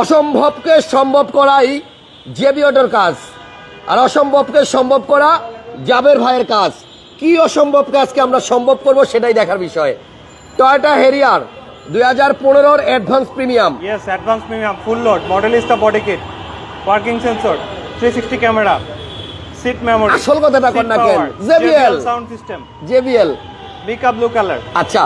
অসম্ভবকে সম্ভব করাই জেবি অটোর কাজ আর অসম্ভবকে সম্ভব করা জাবের ভাইয়ের কাজ কি অসম্ভব কাজকে আমরা সম্ভব করব সেটাই দেখার বিষয় টয়োটা হেরিয়ার দুই হাজার পনেরোর advance premium Yes, advanced premium, full load. Model is the body kit. Parking sensor, 360 camera, seat memory. আসল কথাটা কর না কেন? JBL sound system, JBL Mica blue color. আচ্ছা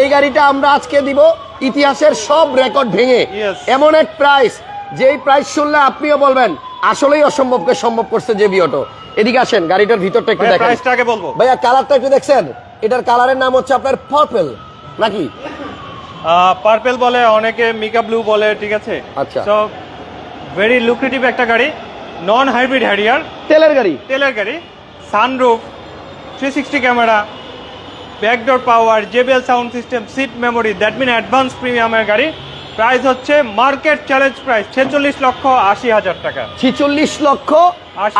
এই গাড়িটা আমরা আজকে দিব ইতিহাসের সব রেকর্ড ভেঙে এমন এক প্রাইস যেই প্রাইস শুনলে আপনিও বলবেন আসলেই অসম্ভবকে সম্ভব করছে জেবি অটো এদিকে আসেন গাড়িটার ভিতরটা একটু দেখেন। ভাইয়া কালারটা একটু দেখছেন? এটার কালারের নাম হচ্ছে আপনার পার্পল নাকি? পার্পেল বলে অনেকে মিকা ব্লু বলে ঠিক আছে? আচ্ছা। সো ভেরি লুক্রেটিভ একটা গাড়ি নন হাইব্রিড হ্যারিয়ার তেলের গাড়ি? তেলের গাড়ি sunroof three sixty camera backdoor power JBL sound system seat memory that mean advance প্রিমিয়ামের গাড়ি। প্রাইস হচ্ছে মার্কেট চ্যালেঞ্জ প্রাইস ছেচল্লিশ লক্ষ আশি হাজার টাকা। ছেচল্লিশ লক্ষ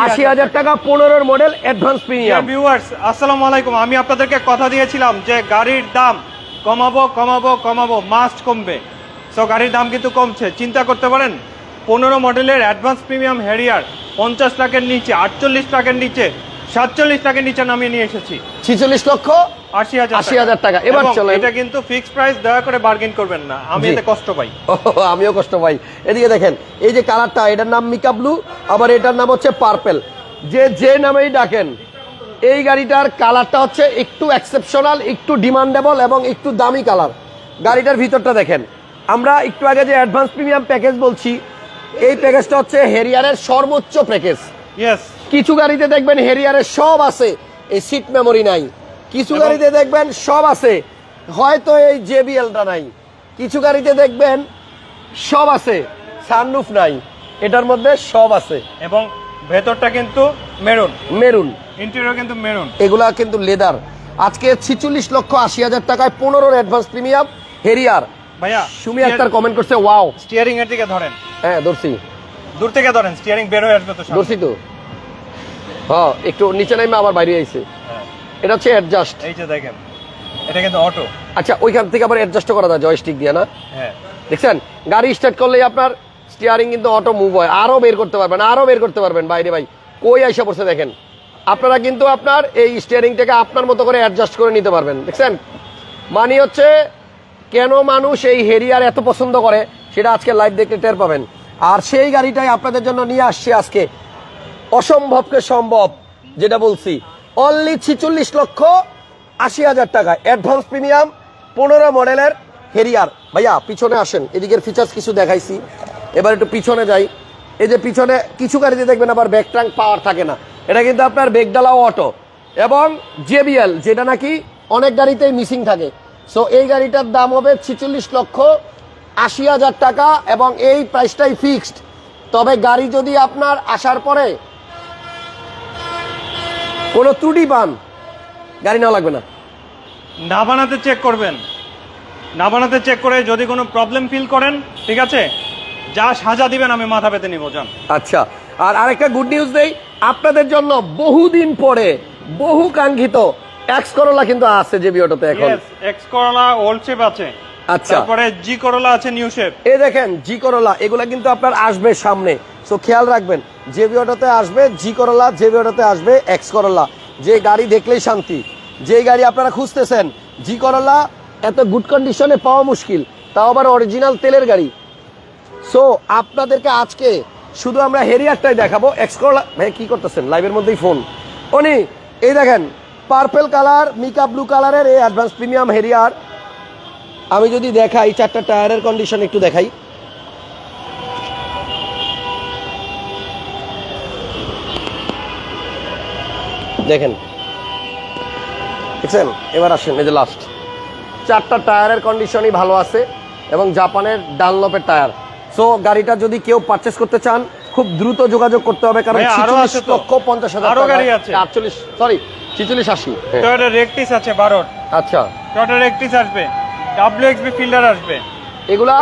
আশি হাজার টাকা। পনেরোর মডেল অ্যাডভান্স প্রিমিয়াম ভিউয়ার্স আসসালামু আলাইকুম। আমি আপনাদেরকে কথা দিয়েছিলাম যে গাড়ির দাম কমাবো কমাবো কমাবো মাস্ট কমবে। সো গাড়ির দাম কিন্তু কমছে। চিন্তা করতে পারেন পনেরো মডেলের অ্যাডভান্স প্রিমিয়াম হ্যারিয়ার পঞ্চাশ লাখের নিচে আটচল্লিশ লাখের নিচে সাতচল্লিশ লাখের নিচে নামিয়ে নিয়ে এসেছি। ছিচল্লিশ লক্ষ আশি হাজার 80,000 টাকা। এবার এবং চলেন। এটা কিন্তু ফিক্সড প্রাইস দয়া করে বার্গেন করবেন না। আমি। এতে কষ্ট পাই। আমিও কষ্ট পাই। এদিকে দেখেন এই যে কালারটা এটার নাম মিকা ব্লু আবার এটার নাম হচ্ছে পার্পেল। যে যে নামেই ডাকেন এই গাড়িটার কালারটা হচ্ছে একটু এক্সেপশনাল একটু ডিমান্ডেবল এবং একটু দামি কালার। গাড়িটার ভিতরটা দেখেন আমরা একটু আগে যে অ্যাডভান্স প্রিমিয়াম প্যাকেজ বলছি এই প্যাকেজটা হচ্ছে হেরিয়ারের সর্বোচ্চ প্যাকেজ কিছু গাড়িতে দেখবেন হেরিয়ারের সব আছে এই সিট মেমোরি নাই। কিছু গাড়িতে দেখবেন সব আছে হয়তো এই জেবিএলটা নাই। কিছু গাড়িতে দেখবেন সব আছে সানরুফ নাই। এটার মধ্যে সব আছে। এবং ভেতরটা কিন্তু মেরুন। মেরুন। ইন্টেরিয়র কিন্তু মেরুন। এগুলা কিন্তু লেদার আজকে ছিচল্লিশ লক্ষ আশি হাজার টাকায় পনেরোর অ্যাডভান্স প্রিমিয়াম হেরিয়ার। ভাইয়া সুমি আক্তার কমেন্ট করছে ওয়াও স্টিয়ারিং এর দিকে ধরেন। হ্যাঁ দর্শি দূর থেকে ধরেন স্টিয়ারিং বের হয়ে আসবে তো। দর্শি তো। হ্যাঁ একটু নিচে নামে আবার বাইরে আইছে। হ্যাঁ, এটা হচ্ছে অ্যাডজাস্ট এই যে দেখেন এটা কিন্তু অটো আচ্ছা ওইখান থেকে আবার অ্যাডজাস্ট করা যায় জয়স্টিক দিয়ে না? হ্যাঁ। দেখছেন? গাড়ি স্টার্ট করলেই আপনার স্টিয়ারিং কিন্তু অটো মুভ হয়। আরও বের করতে পারবেন আরও বের করতে পারবেন। বাইরে ভাই কই আইসা পড়ছে দেখেন। আপনারা কিন্তু আপনার এই স্টিয়ারিংটাকে আপনার মতো করে অ্যাডজাস্ট করে নিতে পারবেন। দেখছেন? মানে হচ্ছে কেন মানুষ এই হেরিয়ার এত পছন্দ করে সেটা আজকে লাইভ দেখতে টের পাবেন। আর সেই গাড়িটাই আপনাদের জন্য নিয়ে আসছি আজকে। অসম্ভবকে সম্ভব, যেটা বলছি। অনলি ছিচল্লিশ লক্ষ আশি হাজার টাকা। অ্যাডভান্স প্রিমিয়াম পনেরো মডেলের হেরিয়ার ভাইয়া, পিছনে আসেন। এদিকের ফিচার্স কিছু দেখাইছি। এবার একটু পিছনে যাই। এই যে পিছনে কিছু গাড়িতে দেখবেন আবার ব্যাক ট্রাঙ্ক পাওয়ার থাকে না। এটা কিন্তু আপনার বেগডালাও অটো এবং জেবিএল যেটা নাকি অনেক গাড়িতেই মিসিং থাকে। সো এই গাড়িটার দাম হবে ছিচল্লিশ লক্ষ আশি হাজার টাকা এবং এই প্রাইসটাই ফিক্সড তবে গাড়ি যদি আপনার আসার পরে কোনো ত্রুটি পান গাড়ি নেওয়া লাগবে না। না বানাতে চেক করবেন। না বানাতে চেক করে যদি কোনো প্রবলেম ফিল করেন ঠিক আছে? যা সাজা দিবেন আমি মাথা পেতে নিব যান। আচ্ছা আর আরেকটা গুড নিউজ দেই আপনাদের জন্য বহুদিন পরে বহু কাঙ্ক্ষিত এক্স করোলা কিন্তু আছে জেবি অটোতে এখন এক্স করলা ওল্ড শেপ আছে। আচ্ছা। তারপরে জি করলা আছে নিউ শেপ এই দেখেন জি করোলা এগুলা কিন্তু আপনার আসবে সামনে। সো খেয়াল রাখবেন জেবি অটোতে আসবে জি করোলা জেবি অটোতে আসবে এক্স করোলা। যে গাড়ি দেখলেই শান্তি। যে গাড়ি আপনারা খুঁজতেছেন জি করোলা এত গুড কন্ডিশনে পাওয়া মুশকিল তাও আবার অরিজিনাল তেলের গাড়ি। সো আপনাদেরকে আজকে শুধু আমরা হেরিয়ারটাই দেখাবো এক্স করোলা ভাই কি করতেছেন? লাইভের মধ্যেই ফোন উনি এই দেখেন পার্পেল কালার মিকা ব্লু কালারের এই অ্যাডভান্স প্রিমিয়াম হেরিয়ার আমি যদি দেখাই চারটা টায়ারের কন্ডিশন একটু দেখাই। দেখেন। দেখছেন? এবার আসেন এই যে লাস্ট চারটা টায়ারের কন্ডিশনই ভালো আছে এবং জাপানের ডানলপের টায়ার। সো গাড়িটা যদি কেউ পারচেস করতে চান খুব দ্রুত যোগাযোগ করতে হবে কারণ ভাইয়া, আরও 46 আছে লক্ষ পঞ্চাশ হাজার। আটচল্লিশ সরি ছিচল্লিশ আশি। হ্যাঁ, টয়োটা রেকটিস আছে বারোর। আচ্ছা। টয়োটা রেকটিস আসবে। ডাব্লিউ এক্সবি ফিল্ডার আসবে। এগুলা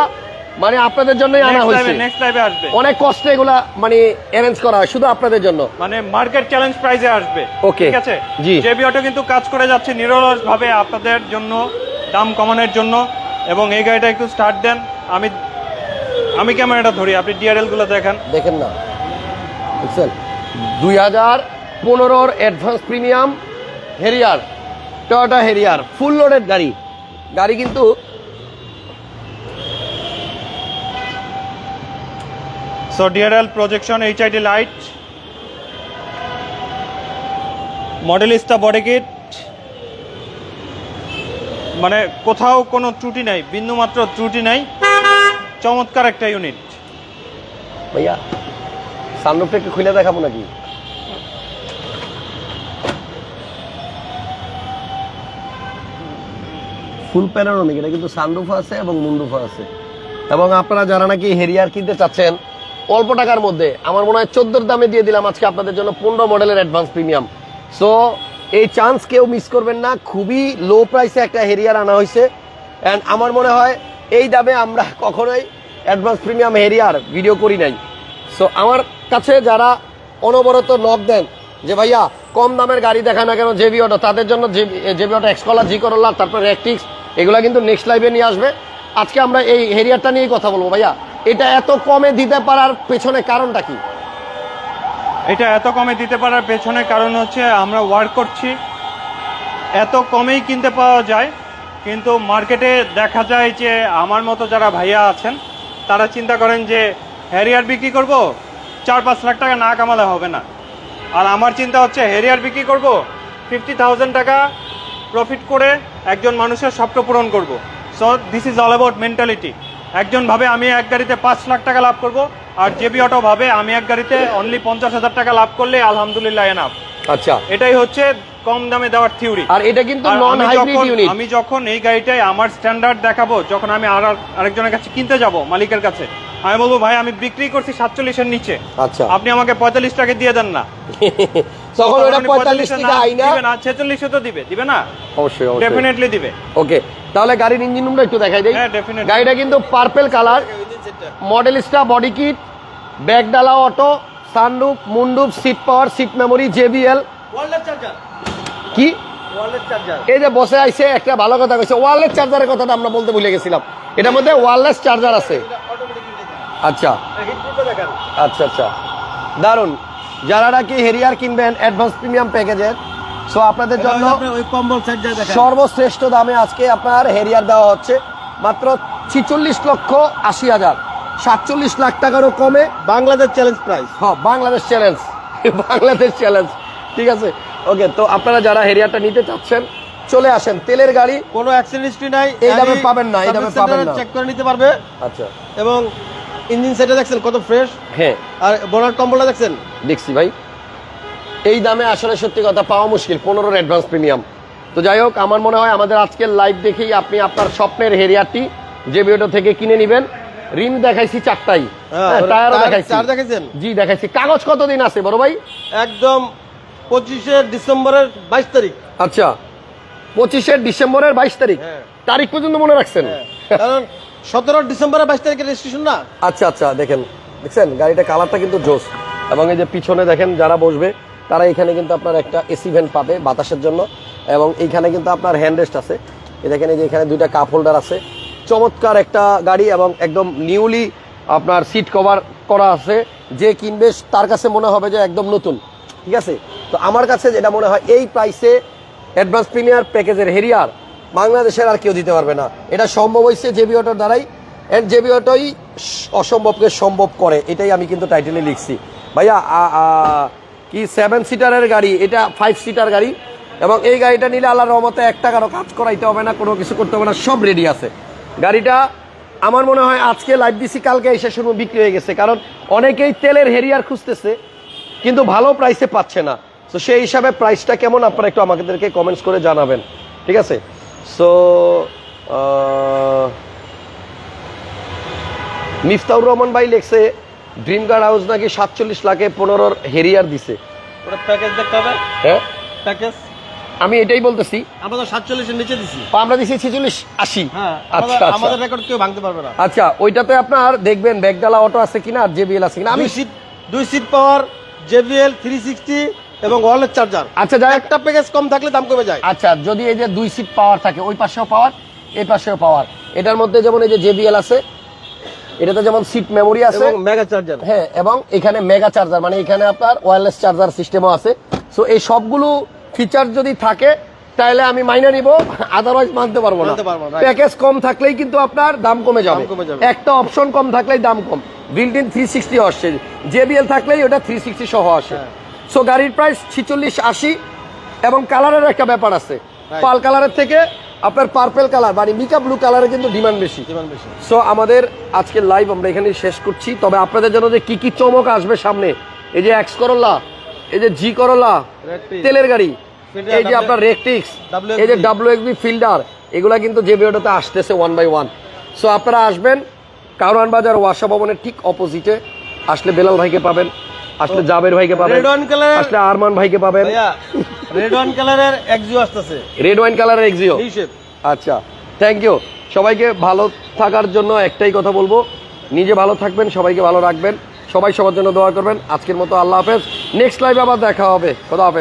মানে আপনাদের জন্যই আনা নেক্সট হয়েছে। নেক্সট লাইভে আসবে। অনেক কষ্টে এগুলা মানে অ্যারেঞ্জ করা হয় শুধু আপনাদের জন্য। মানে মার্কেট চ্যালেঞ্জ প্রাইজে আসবে। Okay. ঠিক আছে? জি। জেবি অটো কিন্তু কাজ করে যাচ্ছে নিরলস ভাবে আপনাদের জন্য দাম কমানোর জন্য। এবং এই গাড়িটা একটু স্টার্ট দেন। আমি আমি ক্যামেরাটা ধরি আপনি ডিআরএলগুলো দেখেন। দেখেন না। বুঝছেন দুই হাজার পনেরোর advance premium Harrier Toyota Harrier full loaded গাড়ি। গাড়ি কিন্তু so DRL projection HID light Modellista body kit মানে কোথাও কোনো ত্রুটি নাই বিন্দুমাত্র ত্রুটি নাই চমৎকার একটা ইউনিট ভাইয়া সানরুফটা একটু খুলে দেখাবো নাকি? ফুল প্যানোরামিক এটা কিন্তু সানরুফ আছে এবং মুন্ডুফ আছে। এবং আপনারা যারা নাকি হেরিয়ার কিনতে চাচ্ছেন, অল্প টাকার মধ্যে, আমার মনে হয় চোদ্দোর দামে দিয়ে দিলাম আজকে আপনাদের জন্য পনেরো মডেলের অ্যাডভান্স প্রিমিয়াম সো এই চান্স কেউ মিস করবেন না, খুবই লো প্রাইসে একটা হেরিয়ার আনা হয়েছে। অ্যান্ড আমার মনে হয় এই দামে আমরা কখনোই অ্যাডভান্স প্রিমিয়াম হেরিয়ার ভিডিও করি নাই। সো আমার কাছে যারা অনবরত নক দেন, যে ভাইয়া, কম দামের গাড়ি দেখায় না কেন জেবি অটো তাদের জন্য জেবি অটো এক্সকলা জি করোলা তারপর রেকটিক্স এগুলো কিন্তু নেক্সট লাইভে নিয়ে আসবে। আজকে আমরা এই হেরিয়ারটা নিয়েই কথা বলব, ভাইয়া। এটা এত কমে দিতে পারার পেছনে কারণটা কি? এটা এত কমে দিতে পারার পেছনে কারণ হচ্ছে আমরা ওয়ার্ক করছি। এত কমেই কিনতে পাওয়া যায়। কিন্তু মার্কেটে দেখা যায় যে আমার মতো যারা ভাইয়া আছেন, তারা চিন্তা করেন যে হ্যারিয়ার বিক্রি করব, চার পাঁচ লাখ টাকা না কামালে হবে না। আর আমার চিন্তা হচ্ছে হ্যারিয়ার বিক্রি করব ফিফটি থাউজেন্ড টাকা প্রফিট করে একজন মানুষের স্বপ্ন পূরণ করব। So this is all about mentality একজন ভাবে আমি এক গাড়িতে পাঁচ লাখ টাকা লাভ করব আর জেবি অটো ভাবে আমি এক গাড়িতে অনলি পঞ্চাশ হাজার টাকা লাভ করলে আলহামদুলিল্লাহ এনাফ আচ্ছা। এটাই হচ্ছে কম দামে দেওয়ার থিওরি আর এটা কিন্তু নন হাইব্রিড যখন- ইউনিট আমি যখন এই গাড়িটাই আমার স্ট্যান্ডার্ড দেখাবো যখন আমি আর আরেকজনের কাছে কিনতে যাব মালিকের কাছে আমি বলব ভাই আমি বিক্রি করছি সাতচল্লিশের নিচে। আচ্ছা। আপনি আমাকে পঁয়তাল্লিশ টাকা দিয়ে দেন না। তখন ওটা পঁয়তাল্লিশ 45 টাকা না আইনা। দিবে না ছেচল্লিশে তো দিবে দিবে না? অবশ্যই অবশ্যই। ডেফিনেটলি দিবে। ওকে তাহলে গাড়ির ইঞ্জিন রুমটা একটু দেখাই দেই। হ্যাঁ. গাড়িটা কিন্তু purple colour Modellista body kit ব্যাগডালা auto sunroof মুন্ডুপ seat power seat memory JBL কি? এই যে বসে আইছে একটা ভালো কথা কইছে। ওয়ারলেস চার্জারের কথাটা আমরা বলতে ভুলে গেছিলাম। এটার মধ্যে ওয়ারলেস চার্জার আছে। আচ্ছা। আচ্ছা আচ্ছা। দারুণ যারা নাকি হেরিয়ার কিনবেন অ্যাডভান্স প্রিমিয়াম প্যাকেজের সো আপনাদের জন্য সর্বশ্রেষ্ঠ দামে আজকে আপনার হেরিয়ার দেওয়া হচ্ছে। মাত্র ছিচল্লিশ লক্ষ আশি হাজার। সাতচল্লিশ লাখ টাকারও কমে বাংলাদেশ চ্যালেঞ্জ প্রাইস হ্যাঁ বাংলাদেশ চ্যালেঞ্জ বাংলাদেশ চ্যালেঞ্জ ঠিক আছে। ওকে তো আপনারা যারা হেরিয়ারটা নিতে চাচ্ছেন চলে আসেন। তেলের গাড়ি কোনো অ্যাক্সিডেন্ট হিস্ট্রি নাই। এই দামে পাবেন না, এই দামে পাবেন না। চেক করে নিতে পারবে। আচ্ছা। এবং ইঞ্জিন সেটে দেখছেন কত ফ্রেশ হ্যাঁ। আর বোনার কম্বলটা দেখছেন? দেখছি ভাই। এই দামে আসলে সত্যি কথা পাওয়া মুশকিল পনেরোর অ্যাডভান্স প্রিমিয়াম তো যাই হোক আমার মনে হয় আমাদের আজকের লাইভ দেখেই আপনি আপনার স্বপ্নের হেরিয়ারটি যে ভিডিও থেকে কিনে নেবেন। রিম দেখাইছি চারটাই। হ্যাঁ, হ্যাঁ, টায়ারও টায়ার- দেখাইছি। টায়ার দেখাইছেন? জি দেখাইছি। কাগজ কতদিন আছে বড় ভাই? একদম পঁচিশে ডিসেম্বরের বাইশ তারিখ। আচ্ছা পঁচিশে ডিসেম্বরের বাইশ তারিখ। হ্যাঁ। তারিখ পর্যন্ত মনে রাখছেন? কারণ সতেরো ডিসেম্বরের বাইশ তারিখের রেজিস্ট্রেশন না? আচ্ছা আচ্ছা দেখেন, দেখছেন? গাড়িটা কালারটা কিন্তু জোস। এবং এই যে পিছনে দেখেন, যারা বসবে, তারা এখানে কিন্তু আপনার একটা এসি ভ্যান পাবে বাতাসের জন্য। এবং এইখানে কিন্তু আপনার হ্যান্ড রেস্ট আছে। এই দেখেন, এই যে এখানে দুইটা কাপ হোল্ডার আছে। চমৎকার একটা গাড়ি এবং একদম নিউলি আপনার সিট কভার করা আছে। যে কিনবে, তার কাছে মনে হবে যে একদম নতুন। ঠিক আছে? তো আমার কাছে যেটা মনে হয়, এই প্রাইসে অ্যাডভান্স প্রিমিয়ার প্যাকেজের হেরিয়ার বাংলাদেশের আর কেউ দিতে পারবে না। এটা সম্ভব হয়েছে জেবি অটোর দ্বারাই এন্ড জেবি অটোই অসম্ভবকে সম্ভব করে। এটাই আমি কিন্তু টাইটেলে লিখছি। ভাইয়া কি সেভেন সিটারের গাড়ি? এটা ফাইভ সিটার গাড়ি, এবং এই গাড়িটা নিলে আল্লাহর রহমতে এক টাকারও কাজ করাইতে হবে না, কোনো কিছু করতে হবে না, সব রেডি আছে। গাড়িটা আমার মনে হয় আজকে লাইভ দিছি, কালকে এসে শুরু বিক্রি হয়ে গেছে। কারণ অনেকেই তেলের হেরিয়ার খুঁজতেছে, কিন্তু ভালো প্রাইসে পাচ্ছে না। তো সেই হিসাবে প্রাইসটা কেমন, আপনারা একটু আমাদেরকে কমেন্টস করে জানাবেন। ঠিক আছে? সো মিফতাউর রহমান ভাই লেখছে ড্রিম গার্ড হাউস নাকি সাতচল্লিশ লাখে পনেরোর হেরিয়ার দিছে? ওটা প্যাকেজ দেখতে হবে। হ্যাঁ? প্যাকেজ আমি এটাই বলতেছি। আমরা তো সাতচল্লিশের নিচে দিছি। আমরা দিছি ছেচল্লিশ আশি। হ্যাঁ আচ্ছা আমাদের- আচ্ছা। রেকর্ড কেউ ভাঙতে পারবে না। আচ্ছা ওইটাতে আপনার দেখবেন ব্যাগডালা অটো আছে কিনা আর জেবিএল আছে কিনা? আমি দুই সিট দুই seat power JBL three sixty এবং ওয়ালেট চার্জার আচ্ছা যাই একটা প্যাকেজ কম থাকলে দাম কমে যায়। আচ্ছা যদি এই যে দুই সিট পাওয়ার থাকে ওই পাশেও পাওয়ার এই পাশেও পাওয়ার এটার মধ্যে যেমন এই যে জেবিএল আছে এটাতে যেমন সিট মেমোরি আছে এবং মেগা চার্জার হ্যাঁ এবং এখানে মেগা চার্জার মানে এখানে আপনার ওয়্যারলেস চার্জার সিস্টেমও আছে। সো এই সবগুলো ফিচার যদি থাকে তাহলে আমি মাইনে নিব আদারওয়াইজ মানতে পারব না. প্যাকেজ কম থাকলেই কিন্তু আপনার দাম কমে যাবে। দাম কমে যাবে। একটা অপশন কম থাকলেই দাম কম। বিল্ট ইন থ্রি সিক্সটি আসছে। জেবিএল থাকলেই ওটা থ্রি সিক্সটি সহ আসে। হ্যাঁ। সো গাড়ির প্রাইস ছিচল্লিশ আশি এবং কালারের একটা ব্যাপার আছে। পাল কালারের থেকে আপনার পার্পেল কালার মানে মিকা ব্লু কালারে কিন্তু ডিমান্ড বেশি। সো আমাদের আজকের লাইভ আমরা এখানে শেষ করছি। তবে আপনাদের জন্য যে কি কি চমক আসবে সামনে এই যে এক্স করোলা এই যে জি করোলা তেলের গাড়ি এই যে আপনার রেকটিক্স এই যে ডাব্লিউ এক্সবি ফিল্ডার এগুলা কিন্তু যে ভিডিওটাতে আসতেছে ওয়ান বাই ওয়ান সো আপনারা আসবেন কারওয়ান বাজার ওয়াসা ভবনের ঠিক অপোজিটে আসলে বেলাল ভাইকে পাবেন। আসলে জাবের ভাইকে পাবেন। রেড ওয়াইন কালার আসলে আরমান ভাইকে পাবেন। রেড ওয়াইন কালারের এক্সিও আসতেছে। রেড ওয়াইন কালারের এক্সিও আচ্ছা থ্যাংক ইউ সবাইকে ভালো থাকার জন্য একটাই কথা বলব। নিজে ভালো থাকবেন সবাইকে ভালো রাখবেন। সবাই সবার জন্য দোয়া করবেন। আজকের মতো আল্লাহ হাফেজ। নেক্সট লাইভে আবার দেখা হবে। খোদা হাফেজ।